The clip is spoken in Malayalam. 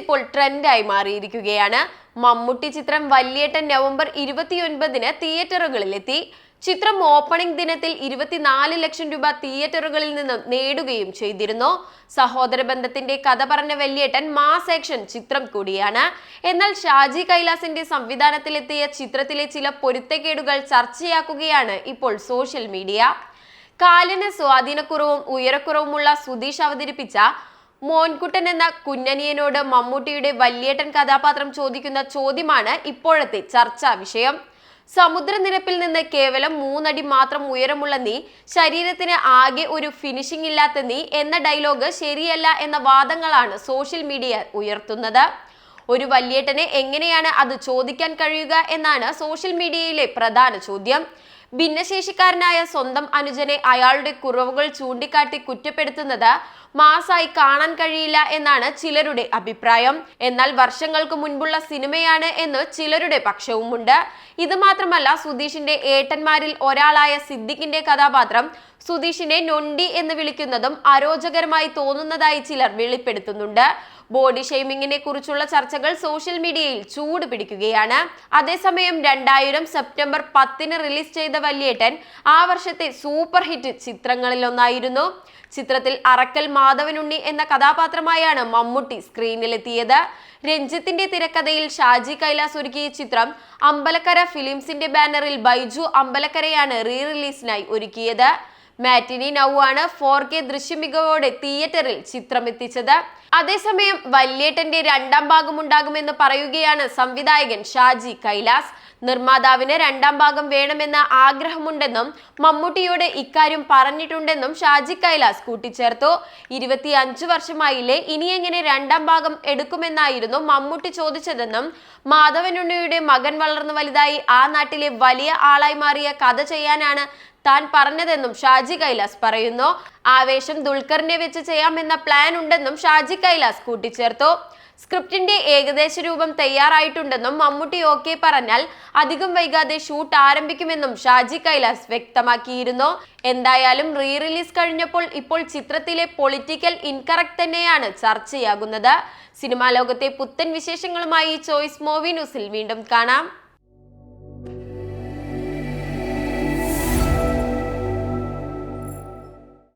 ഇപ്പോൾ ട്രെൻഡായി മാറിയിരിക്കുകയാണ്. മമ്മൂട്ടി ചിത്രം വല്യേട്ടൻ നവംബർ ഇരുപത്തിയൊൻപതിന് തിയേറ്ററുകളിലെത്തി ചിത്രം ഓപ്പണിംഗ് ദിനത്തിൽ ഇരുപത്തിനാല് ലക്ഷം രൂപ തിയേറ്ററുകളിൽ നിന്നും നേടുകയും ചെയ്തിരുന്നു. സഹോദര ബന്ധത്തിന്റെ കഥ പറഞ്ഞ വല്യേട്ടൻ മാസ് ആക്ഷൻ ചിത്രം കൂടിയാണ്. എന്നാൽ ഷാജി കൈലാസിന്റെ സംവിധാനത്തിലെത്തിയ ചിത്രത്തിലെ ചില പൊരുത്തക്കേടുകൾ ചർച്ചയാക്കുകയാണ് ഇപ്പോൾ സോഷ്യൽ മീഡിയ. കാലിന് സ്വാധീനക്കുറവും ഉയരക്കുറവുമുള്ള സുധീഷ് അവതരിപ്പിച്ച മോൻകുട്ടൻ എന്ന കുഞ്ഞനിയനോട് മമ്മൂട്ടിയുടെ വല്യേട്ടൻ കഥാപാത്രം ചോദിക്കുന്ന ചോദ്യമാണ് ഇപ്പോഴത്തെ ചർച്ചാ വിഷയം. സമുദ്രനിരപ്പിൽ നിന്ന് കേവലം മൂന്നടി മാത്രം ഉയരമുള്ള നീ ശരീരത്തിന് ആകെ ഒരു ഫിനിഷിംഗ് ഇല്ലാത്ത നീ എന്ന ഡയലോഗ് ശരിയല്ല എന്ന വാദങ്ങളാണ് സോഷ്യൽ മീഡിയ ഉയർത്തുന്നത്. ഒരു വല്യേട്ടനെ എങ്ങനെയാണ് അത് ചോദിക്കാൻ കഴിയുക എന്നാണ് സോഷ്യൽ മീഡിയയിലെ പ്രധാന ചോദ്യം. ഭിന്നശേഷിക്കാരനായ സ്വന്തം അനുജനെ അയാളുടെ കുറവുകൾ ചൂണ്ടിക്കാട്ടി കുറ്റപ്പെടുത്തുന്നത് മാസായി കാണാൻ കഴിയില്ല എന്നാണ് ചിലരുടെ അഭിപ്രായം. എന്നാൽ വർഷങ്ങൾക്ക് മുൻപുള്ള സിനിമയാണ് എന്ന് ചിലരുടെ പക്ഷവുമുണ്ട്. ഇത് മാത്രമല്ല സുധീഷിന്റെ ഏട്ടന്മാരിൽ ഒരാളായ സിദ്ദിഖിന്റെ കഥാപാത്രം സുധീഷിനെ നൊണ്ടി എന്ന് വിളിക്കുന്നതും അരോചകരമായി തോന്നുന്നതായി ചിലർ വെളിപ്പെടുത്തുന്നുണ്ട്. ബോഡി ഷെയ്മിങ്ങിനെ കുറിച്ചുള്ള ചർച്ചകൾ സോഷ്യൽ മീഡിയയിൽ ചൂട് പിടിക്കുകയാണ്. അതേസമയം രണ്ടായിരം സെപ്റ്റംബർ പത്തിന് റിലീസ് ചെയ്ത വല്യേട്ടൻ ആ വർഷത്തെ സൂപ്പർ ഹിറ്റ് ചിത്രങ്ങളിലൊന്നായിരുന്നു. ചിത്രത്തിൽ അറക്കൽ മാധവനുണ്ണി എന്ന കഥാപാത്രമായാണ് മമ്മൂട്ടി സ്ക്രീനിലെത്തിയത്. രഞ്ജിത്തിന്റെ തിരക്കഥയിൽ ഷാജി കൈലാസ് ഒരുക്കിയ ചിത്രം അമ്പലക്കര ഫിലിംസിന്റെ ബാനറിൽ ബൈജു അമ്പലക്കരയാണ് റീ റിലീസിനായി ഒരുക്കിയത്. മാറ്റിനി നൗ ആണ് ഫോർ കെ ദൃശ്യമികവോടെ തിയേറ്ററിൽ ചിത്രം എത്തിച്ചത് അതേസമയം വല്യേട്ടന്റെ രണ്ടാം ഭാഗം ഉണ്ടാകുമെന്ന് പറയുകയാണ് സംവിധായകൻ ഷാജി കൈലാസ്. നിർമ്മാതാവിന് രണ്ടാം ഭാഗം വേണമെന്ന ആഗ്രഹമുണ്ടെന്നും മമ്മൂട്ടിയോട് ഇക്കാര്യം പറഞ്ഞിട്ടുണ്ടെന്നും ഷാജി കൈലാസ് കൂട്ടിച്ചേർത്തു. ഇരുപത്തി അഞ്ചു വർഷമായില്ലേ ഇനി എങ്ങനെ രണ്ടാം ഭാഗം എടുക്കുമെന്നായിരുന്നു മമ്മൂട്ടി ചോദിച്ചതെന്നും മാധവനുണ്ണിയുടെ മകൻ വളർന്നു വലുതായി ആ നാട്ടിലെ വലിയ ആളായി മാറിയ കഥ ചെയ്യാനാണ് താൻ പറഞ്ഞതെന്നും ഷാജി കൈലാസ് പറയുന്നു. ആവേശം ദുൽഖറിനെ വെച്ച് ചെയ്യാമെന്ന പ്ലാൻ ഉണ്ടെന്നും ഷാജി കൈലാസ് കൂട്ടിച്ചേർത്തു. സ്ക്രിപ്റ്റിന്റെ ഏകദേശ രൂപം തയ്യാറായിട്ടുണ്ടെന്നും മമ്മൂട്ടി ഓക്കെ പറഞ്ഞാൽ അധികം വൈകാതെ ഷൂട്ട് ആരംഭിക്കുമെന്നും ഷാജി കൈലാസ് വ്യക്തമാക്കിയിരുന്നു. എന്തായാലും റീ റിലീസ് കഴിഞ്ഞപ്പോൾ ഇപ്പോൾ ചിത്രത്തിലെ പൊളിറ്റിക്കൽ ഇൻകറക്റ്റ് തന്നെയാണ് ചർച്ചയാകുന്നത്. സിനിമാ ലോകത്തെ പുത്തൻ വിശേഷങ്ങളുമായി ചോയ്സ് മൂവി ന്യൂസിൽ വീണ്ടും കാണാം.